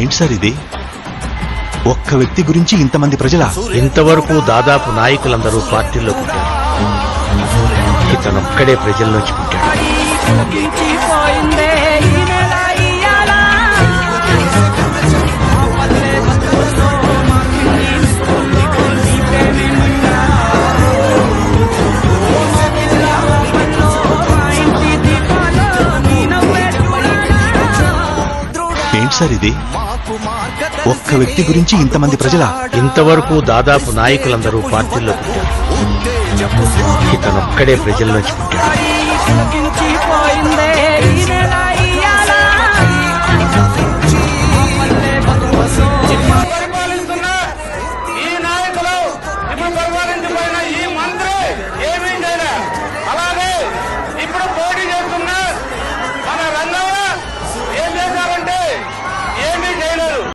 ఏంటి సార్ ఇది? ఒక్క వ్యక్తి గురించి ఇంతమంది ప్రజల? ఇంతవరకు దాదాపు నాయకులందరూ పార్టీల్లో పుట్టారు. ఇతనొక్కడే ప్రజల్లోంచి పుట్టాడు. ఏంటి సార్ ఇది? ఒక్క వ్యక్తి గురించి ఇంతమంది ప్రజల ఇంతవరకు దాదాపు నాయకులందరూ పార్టీల్లో పుట్టారు. ఇతనొక్కడే ప్రజల్లోంచి పుట్టాడు